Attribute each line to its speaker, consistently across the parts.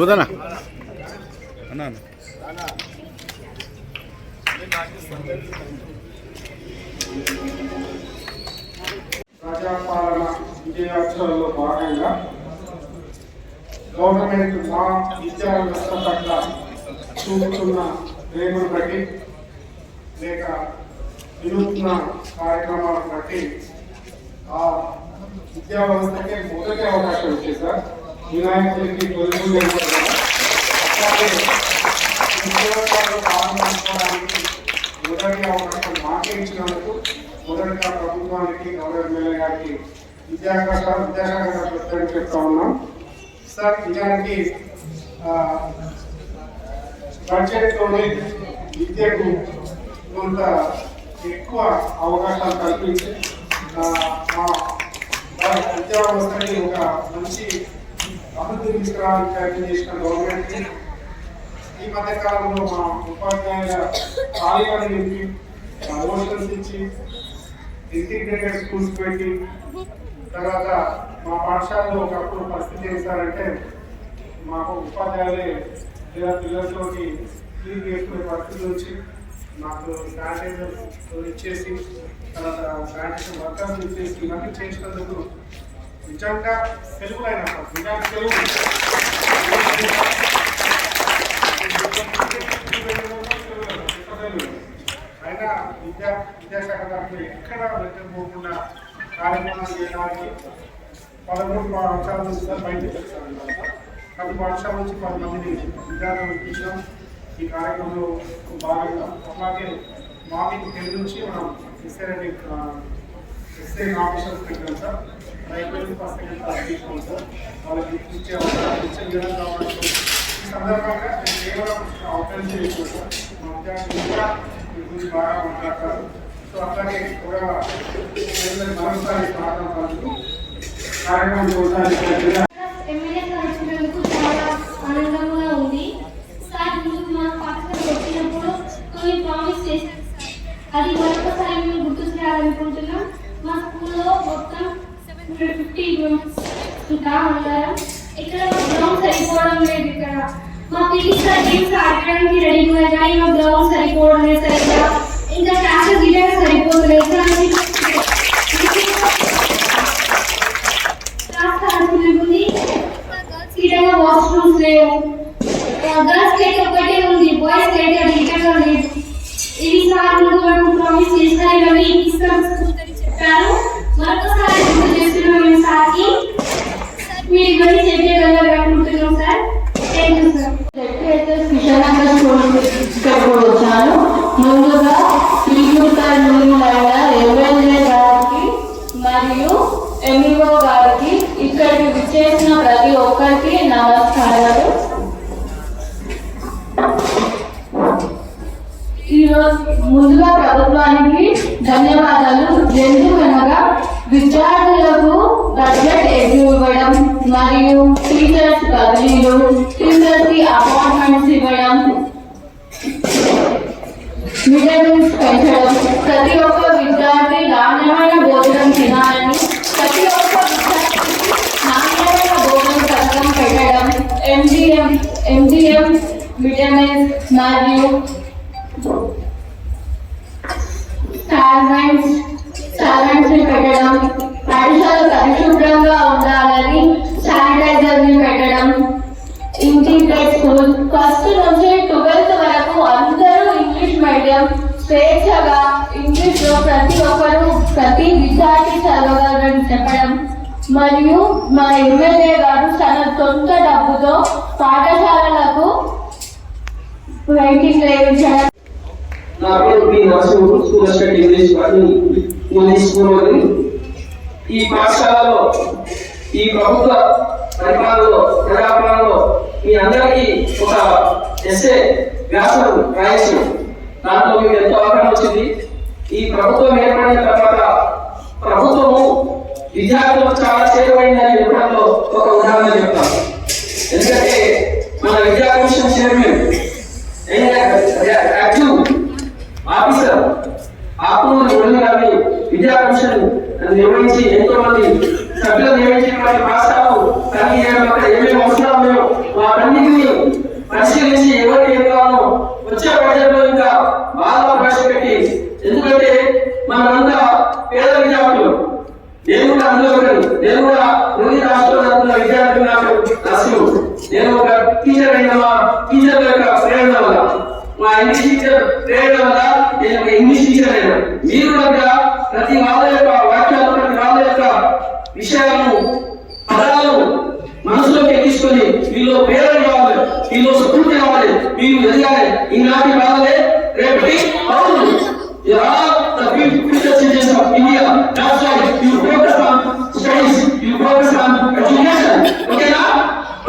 Speaker 1: చూదనా అన్నా.
Speaker 2: ప్రజాపాలన విజయోత్సవంలో భాగంగా గవర్నమెంట్ మా విద్యా వ్యవస్థ పట్ల చూపుతున్న ప్రేమను బట్టి లేక వినూత్న కార్యక్రమాలను బట్టి ఆ విద్యా వ్యవస్థకే మొదటి అవకాశం ఇచ్చింది సార్. వినాయకుడికి తొలి అట్లాగే ఉద్యోగాల్లో పాల్గొనడానికి మొదటి అవకాశం మాకే ఇచ్చినందుకు మొదటిగా ప్రభుత్వానికి గౌరవ ఎమ్మెల్యే గారికి విద్యాకాశ విద్యాశాఖ ప్రత్యేకంగా చెప్తా ఉన్నాం సార్ నిజానికి ఆ, బడ్జెట్లోనే విద్యకు కొంత ఎక్కువ అవకాశాలు కల్పించి మా మా విద్యా వ్యవస్థని ఒక మంచి అభివృద్ధి తీసుకురావడానికి ప్రయత్నం చేసిన గవర్నమెంట్కి ఈ మధ్య కాలంలో మా ఉపాధ్యాయుల ఖాళీలను నింపి ప్రమోషన్స్ ఇచ్చి ఇంటిగ్రేటెడ్ స్కూల్స్ పెట్టి తర్వాత మా పాఠశాలలో ఒకప్పుడు పరిస్థితి ఏంటారంటే మాకు ఉపాధ్యాయులే లేదా పిల్లలతోటి క్లీన్ చేసుకునే పరిస్థితి వచ్చి మాకు శానిటైజర్ ఇచ్చేసి తర్వాత శానిటైజర్ వర్కర్స్ ఇచ్చేసి ఇవన్నీ చేసినందుకు నిజంగా తెలుగులైన నిజానికి తెలుగు అయినా విద్యా విద్యాశాఖ తరఫున ఎక్కడ వెళ్ళిపోకుండా కార్యక్రమాలు చేయడానికి పదమూడు పాఠశాల నుంచి సార్ బయటకు వచ్చారు పది పాఠశాల నుంచి పది మందిని విద్యార్థులు ఇప్పించాం ఈ కార్యక్రమంలో భాగంగా అలాగే మార్నింగ్ టెన్ నుంచి మనం ఎస్ఐ రెడ్డి ఎస్ఐ ఆఫీసర్స్ పెట్టాం సార్. లైబ్రరీ ఫస్ట్ సెకండ్ తీసుకోండి సార్. వాళ్ళకి ఇచ్చే ఇచ్చే విధంగా కావాలి ఈ సందర్భంగా నేను కేవలం అవకాశం చేయకూడదు సార్. మా విద్యార్థులు కూడా గురించి బాగా మాట్లాడతారు. సో అట్లాగే కూడా మరోసారి మాట్లాడతాను కార్యక్రమం కొనసాగించాలి
Speaker 3: ఎమ్మెల్యే కలిసినందుకు చాలా ఆనందంగా ఉంది సార్ ముందు మా పాఠశాల వచ్చినప్పుడు కొన్ని ప్రామిస్ చేశారు సార్ అది మరొకసారి మేము గుర్తు చేయాలనుకుంటున్నాం మా స్కూల్లో మొత్తం ఫిఫ్టీ రూమ్స్ ఇంకా ఉన్నారు ఇక్కడ మా గ్రౌండ్ సరిపోవడం లేదు ఇక్కడ మా పీటీ సార్ గేమ్స్ ఆడడానికి రెడీ ఉన్నారు కానీ మా గ్రౌండ్ సరిపోవడం సరిగ్గా ఇంకా క్లాసెస్ ఇలాగే సరిపోతలేదు క్లాస్ ఉంది సీటంగా వాష్రూమ్స్ లేవు గర్ల్స్ ఒకటే ఉంది బాయ్స్ గేట్ అది ఇటంగా లేదు ఇది సార్ ముందు ప్రామిస్ ఇవన్నీ ఇస్తాం
Speaker 4: చేసిన ప్రతి ఒక్కరికి నమస్కారాలు. ఈరోజు ముందుగా ప్రభుత్వానికి ధన్యవాదాలు. ఎందుకనగా విద్యార్థులకు బడ్జెట్ ఇవ్వడం మరియు టీచర్స్ బదిలీలు టీచర్స్కి అపాయింట్మెంట్స్ ఇవ్వడం విటమిన్స్ పెంచడం. ప్రతి ఒక్క విద్యార్థి నాణ్యమైన భోజనం తినాలని ప్రతి ఒక్క విద్యార్థికి నాణ్యమైన భోజన పెట్టడం ఎంజిఎం ఎంజీఎం విటమిన్స్ మరియు సాల్వెంట్స్ సాల్వెంట్స్ని పెట్టడం. పాఠశాల పరిశుభ్రంగా ఉండాలని శానిటైజర్ని పెట్టడం. Integrate school. ఫస్ట్ నుంచి ట్వెల్త్ వరకు అందరూ ఇంగ్లీష్ మీడియం. స్వేచ్ఛగా ఇంగ్లీష్లో ప్రతి ఒక్కరు ప్రతి విద్యార్థి చదవగలరని చెప్పడం. మరియు మా ఎమ్మెల్యే గారు తన సొంత డబ్బుతో పాఠశాలలకు పెయింటింగ్ వేయించారు
Speaker 5: నా పేరు P Narasimhudu school assistant English English school వారిని ఈ పాఠశాలలో ఈ ప్రభుత్వ పరిపాలనలో ప్రజాపాలనలో మీ అందరికీ ఒక ఎస్ఏ వ్యాసం రాయొచ్చు దాంట్లో మీకు ఎంతో అవగాహన వచ్చింది. ఈ ప్రభుత్వం ఏర్పడిన తర్వాత ప్రభుత్వము విద్యార్థులకు చాలా చేరువైందని చెప్పడంలో ఒక ఉదాహరణ చెప్తాను. ఎందుకంటే మన విద్యా commission chairman active officer Akunuri వెళ్ళి గారిని విద్యా కమిషన్ నిర్వహించి ఎంతో మంది సభ్యులు నియమించి రాష్ట్రాలు పాఠశాలను చేయడం అక్కడ ఏమేమి అవసరం ఉన్నాయో వాటన్నిటిని పరిశీలించి ఎవరికి ఏం కావాలో వచ్చే బడ్జెట్లో ఇంకా బాగా ప్రవేశపెట్టి ఎందుకంటే మనమంతా పేద విద్యార్థులు. నేను కూడా అందులో ఒకటి నేను కూడా రెండు రాష్ట్రాల్లో చదువుతున్న విద్యార్థి నాకు నర్సింగ్ నేను ఒక టీచర్ అయిన టీచర్ యొక్క ప్రేరణ వల్ల మా ఇంగ్లీష్ టీచర్ ప్రేరణ వల్ల నేను ఒక ఇంగ్లీష్ టీచర్ అయినా. మీరు కూడా ప్రతి వాళ్ళ యొక్క వాక్యాలు ప్రతి వాళ్ళ యొక్క విషయాలను పదాలను మనసులోకి ఎక్కించుకొని వీళ్ళు ప్రేరణ కావాలి వీళ్ళు స్ఫూర్తి కావాలి వీళ్ళు ఎదగాలి. ఈనాటి బాధలే రేపటి పౌరులు. You are all the future citizens of India. That's why you focus on studies, you focus on education. ఓకేనా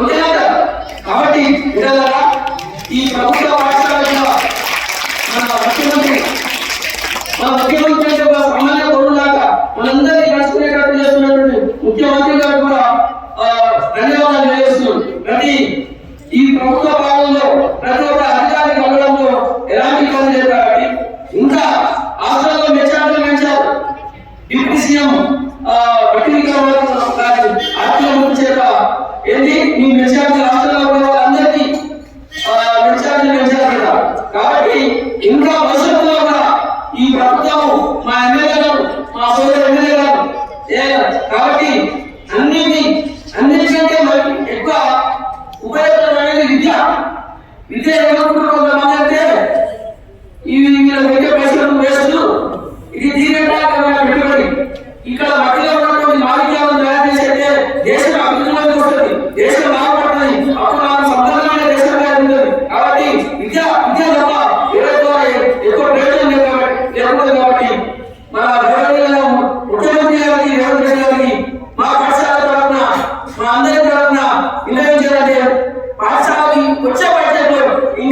Speaker 5: ఓకేనా కాబట్టి విడాలరా ఈ ప్రభుత్వ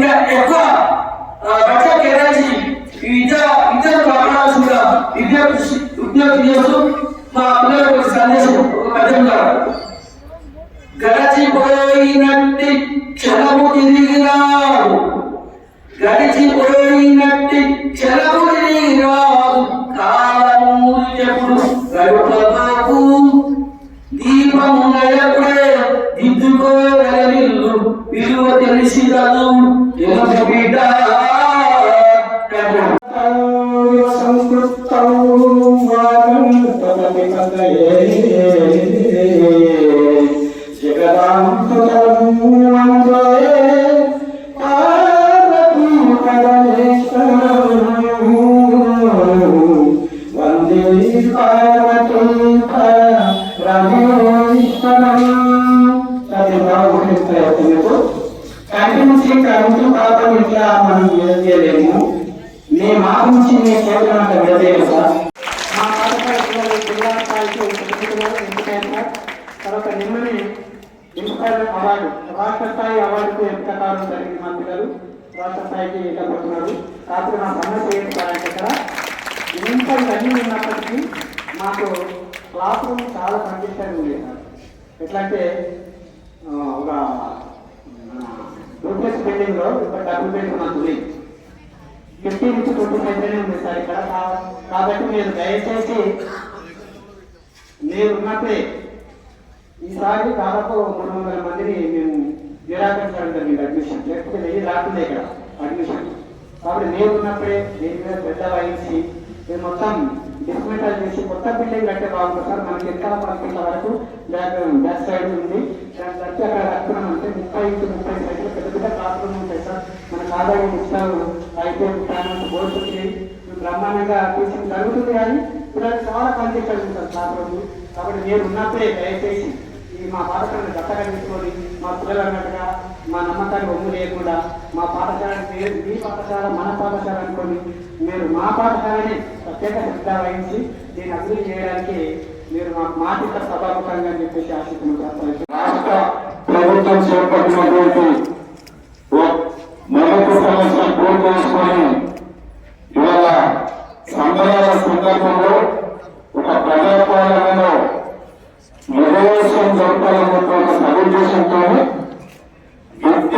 Speaker 5: ఇంకా ఎక్కువ కేటాయించి ఈ విద్య విద్యను కాపాడాల్సిందిగా విద్యార్థి విజ్ఞప్తి చేస్తూ మా పిల్లలకు ఒక సందేశం ఒక పద్యం గడచిపోయినట్టి క్షణము తిరిగిరాదు గడిచిపోయినట్టి క్షణము తిరిగిరాదు కాలము ఎప్పుడు గడుపబాకు దీపము నయకు విలువ తెలిసి బిడ్డ
Speaker 6: సంస్కృతం వాదం తదపి
Speaker 7: కాకపోతే ఇక్కడ ఇంత ఇవన్నీ ఉన్నప్పటికీ మాకు క్లాస్ రూమ్ చాలా కండిషన్ ఉంది సార్ ఎట్లా అంటే ఒక డూప్లెక్స్ బిల్డింగ్లో ఒక డబుల్ బెడ్రూమ్ అంత ఉంది ఫిఫ్టీ నుంచి ట్వంటీ ఫైవ్ ఉంది సార్ ఇక్కడ. కాబట్టి మీరు దయచేసి మీరు ఉన్నప్పుడే ఈసారి దాదాపు మూడు వందల మందిని మేము నిరాకరించడం జరిగింది అడ్మిషన్. లేకపోతే వెయ్యి రాకుండా ఇక్కడ అడ్మిషన్. కాబట్టి నేను ఉన్నప్పుడే దీని మీద శ్రద్ధ వహించి మేము మొత్తం డిస్మెంటల్ చేసి కొత్త బిల్డింగ్ కట్టే బాగుంటుంది. సార్ మనకి ఎక్కడ మనకి వరకు. బ్యాక్ బ్యాక్ సైడ్ ఉంది. దాని కట్టి అక్కడ కట్టుకున్నాం అంటే ముప్పై ఇంటి ముప్పై సైడ్లు పెద్ద పెద్ద క్లాస్ రూమ్ ఉంటాయి సార్. మనకు ఆదాయం ఇస్తారు అయితే ప్యానల్స్ బోర్డ్స్ వచ్చి బ్రహ్మాండంగా టీచింగ్ జరుగుతుంది కానీ పిల్లలు చాలా కండిషన్ సార్ క్లాస్ రూమ్ కాబట్టి నేను ఉన్నప్పుడే దయచేసి ఈ మా పాఠశాలను దత్తగా తీసుకొని మా పిల్లలు అన్నట్టుగా మా నమ్మకాన్ని ఒమ్ము లేకుండా మా పాఠశాల పేరు మీ పాఠశాల మన పాఠశాల అనుకొని మీరు మా పాఠశాలని ప్రత్యేక శ్రద్ధ వహించి దీన్ని అభివృద్ధి చేయడానికి మీరు మాకు మాటిక సభాముఖంగా చెప్పేసి ఆశిస్తున్నాను
Speaker 6: రాష్ట్ర ప్రభుత్వం చేపట్టినటువంటి మొదటి సంవత్సరం పూర్తి చేసుకొని ఇవాళ సంబరాల సందర్భంలో ఒక ప్రజాపాలనలో విజయోత్సవం జరపాలన్నటువంటి సదుద్దేశంతో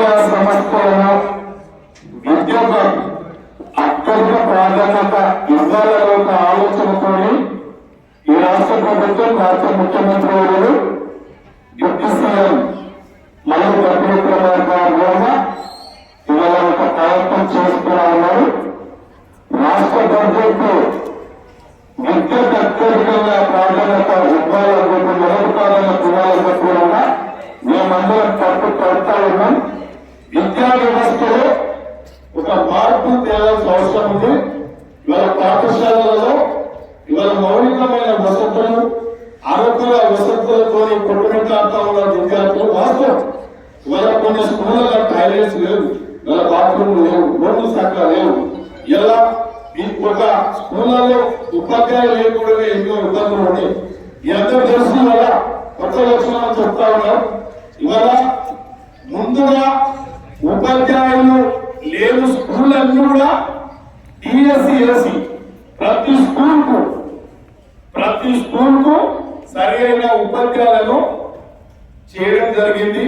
Speaker 6: విద్యా సంస్థలను విద్యకు అత్యంత ప్రాధాన్యత ఇవ్వాలనే ఒక ఆలోచనతో ఈ రాష్ట్ర ప్రభుత్వం రాష్ట్ర ముఖ్యమంత్రి గారు డిప్యూటీ సీఎం మళ్ళీ విక్రమార్క ఇవాళ ఒక ప్రయత్నం చేస్తున్నా ఉన్నారు రాష్ట్ర ప్రభుత్వం విద్యకు అత్యధికంగా ప్రాధాన్యత ఇవ్వాలనుకుంటున్న మొదటి ప్రాధాన్యత ఇవ్వాలనుకుంటున్నా మేమందరం తప్పు పడతా ఉన్నాం. విద్యా వ్యవస్థలో ఒక మార్పు తేవాల్సిన అవసరం ఉంది. ఇవాళ పాఠశాలలలో ఇవాళ మౌలికమైన వసతులు ఆరోగ్య వసతులతో కొట్టుమిట్లాడుతూ ఉన్న విద్యార్థులు వాస్తవం ఇవాళ కొన్ని స్కూళ్ళ టాయిలెట్స్ లేవు. ఇవాళ బాత్రూమ్ లేవు రోడ్లు సక్కగా లేవు. ఇలా ఒక స్కూళ్ళలో ఉపాధ్యాయులు లేకుండా ఎన్నో ఇబ్బందులు ఉన్నాయి. ఎంత అందరూ ఇవాళ కొత్త లక్షణాలు చెప్తా ఉన్నారు. ఇవాళ ముందుగా ఉపాధ్యాయులు లేని స్కూల్ అన్ని కూడా డిఎస్సి ఎస్సి ప్రతి స్కూల్కు ప్రతి స్కూల్కు సరైన ఉపాధ్యాయులను చేయడం జరిగింది.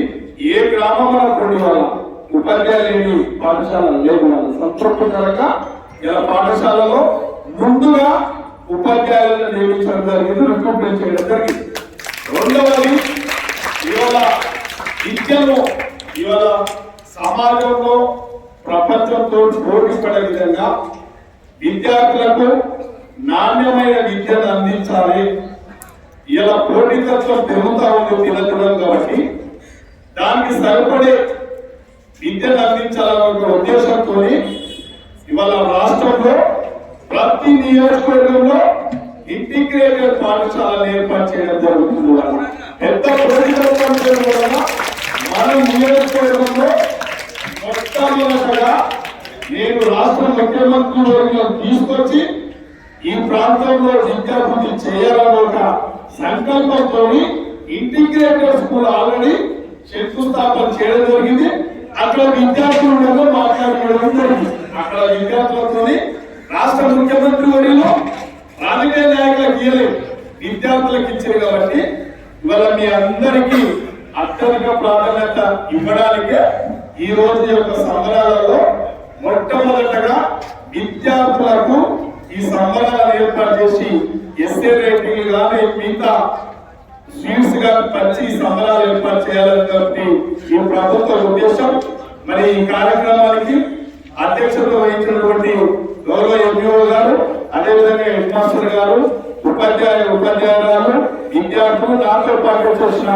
Speaker 6: ఏ గ్రామంలో కొన్ని వాళ్ళ ఉపాధ్యాయులు లేని పాఠశాల లేవు. సంతృప్తికరంగా ఇలా పాఠశాలలో ముందుగా ఉపాధ్యాయులను నియమించడం జరిగింది రిక్రూట్మెంట్ చేయడం జరిగింది. రెండవది ఇవాళ విద్యను ఇవాళ సమాజంలో ప్రపంచంతో పోటీ పడే విధంగా విద్యార్థులకు నాణ్యమైన విద్యను అందించాలి. ఇలా పోటీతత్వం పెరుగుతా ఉంది దినదినం కాబట్టి దానికి సరిపడే విద్యను అందించాలన్న ఒక ఉద్దేశంతో ఇవాళ రాష్ట్రంలో ప్రతి నియోజకవర్గంలో ఇంటిగ్రేటెడ్ పాఠశాలను ఏర్పాటు చేయడం జరుగుతుంది. పెద్ద పోటీతత్వం చేయడం మన నియోజకవర్గంలో మొట్టమొదటగా నేను రాష్ట్ర ముఖ్యమంత్రి వర్గం తీసుకొచ్చి ఈ ప్రాంతంలో విద్యాభివృద్ధి చేయాలని ఒక సంకల్పంతో ఇంటిగ్రేటెడ్ స్కూల్ ఆల్రెడీ శంకుస్థాపన చేయడం జరిగింది. అక్కడ విద్యార్థులలో మాట్లాడుకోవడం జరిగింది. అక్కడ విద్యార్థులతో రాష్ట్ర ముఖ్యమంత్రి వర్యులు రాజకీయ నాయకులకు ఇవ్వలేదు విద్యార్థులకు ఇచ్చారు కాబట్టి ఇవాళ మీ అందరికీ అత్యధిక ప్రాధాన్యత ఇవ్వడానికే ఈ రోజు యొక్క సంబరాలలో మొట్టమొదటగా విద్యార్థులకు ఈ సంబరాలను ఏర్పాటు చేసి ఎస్ఏ రేటింగ్ కానీ మిగతా స్వీట్స్గా పచ్చి సంబరాలు ఏర్పాటు చేయాలని కాబట్టి ఈ ప్రభుత్వ ఉద్దేశం. మరి ఈ కార్యక్రమానికి అధ్యక్షత వహించినటువంటి గౌరవ ఎంపీఓ గారు అదేవిధంగా హెడ్ మాస్టర్ గారు ఉపాధ్యాయ ఉపాధ్యాయురాలు విద్యార్థులు దాంతో పాటు చేసిన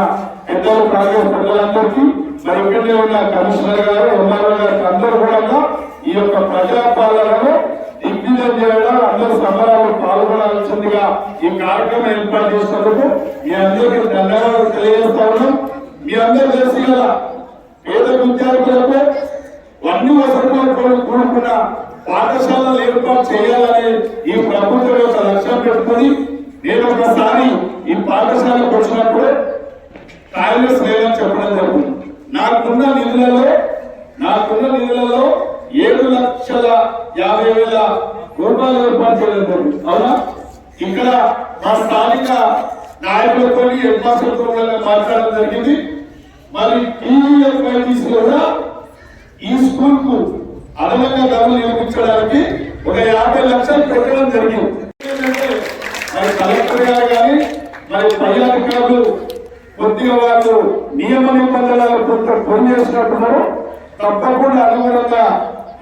Speaker 6: పెద్దలు కాంగ్రెస్ ప్రజలందరికీ మరి ఇక్కడే ఉన్న కమిషనర్ గారు ఎంఆర్ఓ గారికి అందరూ కూడా ఈ యొక్క ప్రజాపాలనలో దిగ్విజయం చేయడం అందరు సంబరాలు పాల్గొనాల్సిందిగా ఈ కార్యక్రమం ఏర్పాటు చేసినందుకు మీ అందరికీ ధన్యవాదాలు తెలియజేస్తా ఉన్నాం. మీ అందరూ తెలిసి కదా పేద విద్యార్థులకు అన్ని వసతులతో కూడుకున్న పాఠశాలలు ఏర్పాటు చేయాలని ఈ ప్రభుత్వం యొక్క లక్ష్యం పెట్టుకుని నేను ఒకసారి ఈ పాఠశాలకు వచ్చినప్పుడు టాయిలెట్స్ లేదని చెప్పడం జరిగింది. నాకున్న నిధులలో నాకున్న నిధులలో ఏడు లక్షల యాభై వేల రూపాయలు ఏర్పాటు చేయడం జరిగింది. అవునా? ఇక్కడ మా స్థానిక నాయకులతో హెడ్ మాస్టర్తో మాట్లాడడం జరిగింది. మరి టీవీఎఫ్ కూడా ఈ స్కూల్కు అదనంగా గమనం నిర్మించడానికి ఒక యాభై లక్షలు పెట్టడం జరిగింది. మరి కలెక్టర్ గారు కానీ మరి పై అధికారులు కొద్దిగా వాళ్ళు నియమ నిబంధనలు కొంత పని చేసినట్టున్నారు. తప్పకుండా అనుగుణంగా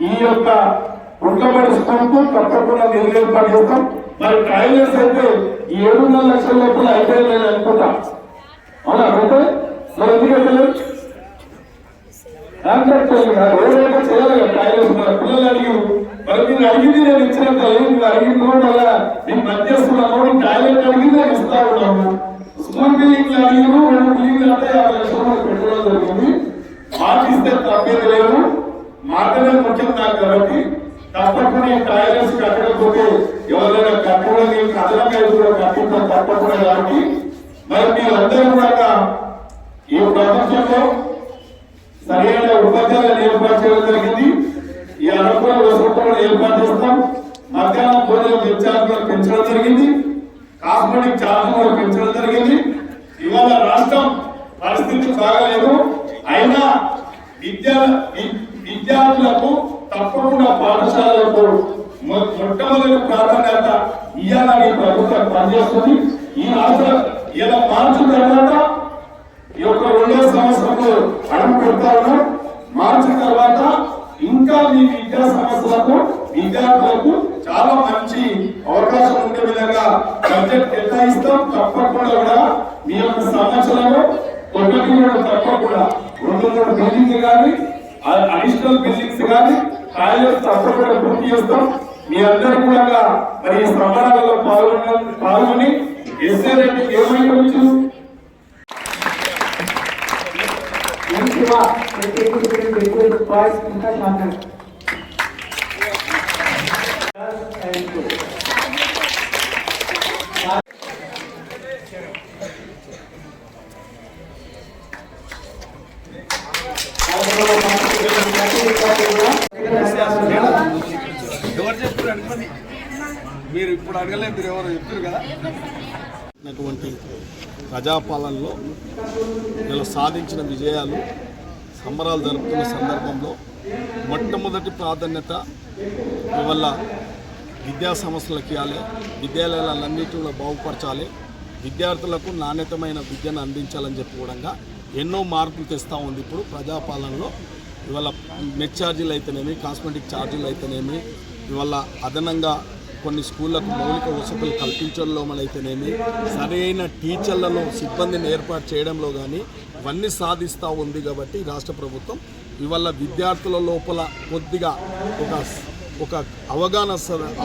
Speaker 6: ఈ యొక్క ఉండబడి స్కూల్ తప్పకుండా నిధులు ఏర్పాటు చేస్తాం. మరి ట్రైలర్స్ అయితే ఈ ఏడున్నర లక్షల లోపల అయిపోయిందని అనుకుంటాం. అవునా అయితే మరి ఎందుకంటే కాంట్రాక్ట్ ఏదైనా చేయాలి మన పిల్లలు అడిగి మరి మీరు అడిగింది నేను ఇచ్చినంత లేదు అడిగింది కూడా నేను టాయిలెట్ అడిగింది నేను ఇస్తా ఉన్నాము. స్కూల్ బిల్డింగ్ అడిగిను రెండు అంటే యాభై లక్షల పెట్టడం జరిగింది. మాట ఇస్తే తప్పేది లేదు. మాటనే ముఖ్యం నాకు కాబట్టి తప్పకుండా ఈ టాయిలెట్స్ కట్టకపోతే ఎవరైనా కట్టడం అదనంగా కూడా కట్టించాం తప్పకుండా కాబట్టి మరి మీరందరూ కూడా ఈ ప్రపంచంలో సరైన ఉపాధ్యాయులను ఏర్పాటు చేయడం జరిగింది ఈ అనుకూల వసతులను ఏర్పాటు చేస్తాం. మధ్యాహ్నం భోజనం విద్యార్థులను పెంచడం జరిగింది. కాస్మెటిక్ ఛార్జ్ కూడా పెంచడం జరిగింది. ఇవాళ రాష్ట్రం పరిస్థితి బాగలేదు. అయినా విద్యా విద్యార్థులకు తప్పకుండా పాఠశాలలకు మొట్టమొదటి ప్రాధాన్యత ఇవ్వాలని ప్రభుత్వం పనిచేస్తుంది. ఈ రాష్ట్రం ఇలా మార్చిన తర్వాత ఈ యొక్క రెండో సంవత్సరంలో అడుగు పెడతా ఉన్నాం. మార్చి తర్వాత ఇంకా మీ విద్యా సంస్థలకు విద్యార్థులకు చాలా మంచి అవకాశం ఉండే విధంగా బడ్జెట్ కేటాయిస్తాం. తప్పకుండా కూడా మీ యొక్క సంవత్సరంలో ఒకటి కూడా తప్పకుండా. రెండు మూడు బిల్డింగ్స్ కానీ అడిషనల్ బిల్డింగ్స్ కానీ టాయిలెట్స్ తప్పకుండా పూర్తి చేస్తాం. మీ అందరూ కూడా మరి ఈ సంబరాలలో పాల్గొన పాల్గొని ఎస్ఏ రేటింగ్ ఏమైనా వచ్చు
Speaker 7: మంచిగా ఎక్కువ బాయ్స్ ఇంకా శాతం
Speaker 8: ఎవరు చెప్తారు అనుకోండి మీరు ఇప్పుడు అడగలేదు మీరు ఎవరు చెప్తారు కదా? అటువంటి ప్రజాపాలనలో వీళ్ళు సాధించిన విజయాలు సంబరాలు జరుపుతున్న సందర్భంలో మొట్టమొదటి ప్రాధాన్యత ఇవల్ల విద్యా సంస్థలకు ఇవ్వాలి. విద్యాలయాలన్నింటిలో బాగుపరచాలి. విద్యార్థులకు నాణ్యతమైన విద్యను అందించాలని చెప్పి కూడా ఎన్నో మార్పులు తెస్తూ ఉంది. ఇప్పుడు ప్రజాపాలనలో ఇవాళ నెట్ ఛార్జీలు అయితేనేమి కాస్మెటిక్ ఛార్జీలు అయితేనేమి ఇవాళ అదనంగా కొన్ని స్కూళ్ళకు మౌలిక వసతులు కల్పించడంలో అయితేనేమి సరైన టీచర్లను సిబ్బందిని ఏర్పాటు చేయడంలో కానీ ఇవన్నీ సాధిస్తూ ఉంది కాబట్టి రాష్ట్ర ప్రభుత్వం ఇవాళ విద్యార్థుల లోపల కొద్దిగా ఒక ఒక అవగాహన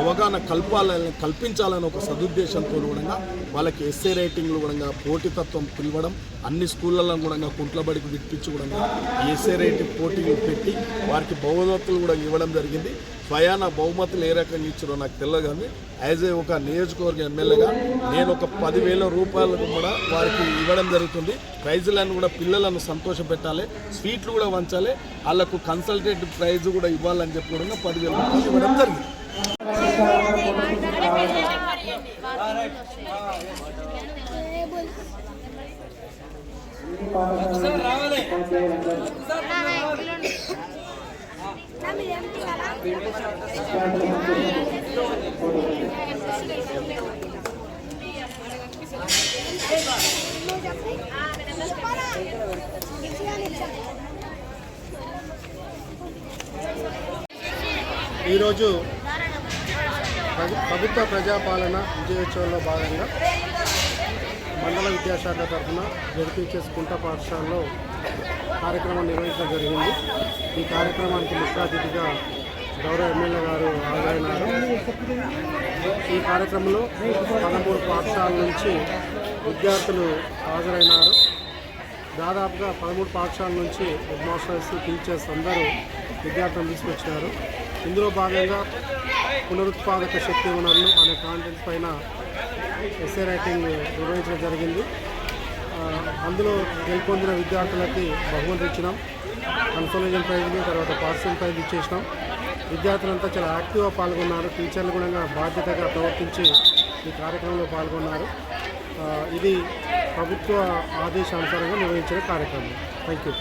Speaker 8: అవగాహన కల్పాలని కల్పించాలని ఒక సదుద్దేశంతో కూడా వాళ్ళకి ఎస్ఏ రేటింగ్లు కూడా పోటీతత్వం పిలవడం అన్ని స్కూళ్ళలో కూడా కుంట్లబడికి విడిపించి కూడా ఎస్ఏ రేటింగ్ పోటీలు పెట్టి వారికి బహుమతులు కూడా ఇవ్వడం జరిగింది. ప్రయాణ బహుమతులు ఏ రకంగా ఇచ్చారో నాకు తెలియదు కానీ యాజ్ ఏ ఒక నియోజకవర్గ ఎమ్మెల్యేగా నేను ఒక పదివేల రూపాయలు కూడా వారికి ఇవ్వడం జరుగుతుంది ప్రైజులను కూడా పిల్లలను సంతోషపెట్టాలి స్వీట్లు కూడా వంచాలి వాళ్ళకు కన్సల్టేట్ ప్రైజ్ కూడా ఇవ్వాలని చెప్పి కూడా పదివేల రూపాయలు ఇవ్వడం జరిగింది
Speaker 2: ఈరోజు ప్రభుత్వ ప్రజాపాలన విజయోత్సవంలో భాగంగా మండల విద్యాశాఖ తరఫున జరిపించే కుంట పాఠశాలలో కార్యక్రమం నిర్వహించడం జరిగింది. ఈ కార్యక్రమానికి ముఖ్య అతిథిగా గౌరవ ఎమ్మెల్యే గారు హాజరైనారు. ఈ కార్యక్రమంలో పదమూడు పాఠశాలల నుంచి విద్యార్థులు హాజరైనారు. దాదాపుగా పదమూడు పాఠశాలల నుంచి హెడ్ మాస్టర్స్ టీచర్స్ అందరూ విద్యార్థులను తీసుకొచ్చారు ఇందులో భాగంగా పునరుత్పాదక శక్తి వనరులు అనే కాంటెంట్ పైన ఎస్ఏ రైటింగ్ నిర్వహించడం జరిగింది. అందులో గెలుపొందిన విద్యార్థులకి బహుమతులు ఇచ్చినాం. కన్సోలేషన్ ప్రైజ్ని తర్వాత పార్సల్ ప్రైజ్ ఇచ్చేసినాం. విద్యార్థులంతా చాలా యాక్టివ్గా పాల్గొన్నారు. టీచర్లు కూడా బాధ్యతగా ప్రవర్తించి ఈ కార్యక్రమంలో పాల్గొన్నారు. ఇది ప్రభుత్వ ఆదేశానుసారంగా నిర్వహించిన కార్యక్రమం. Thank you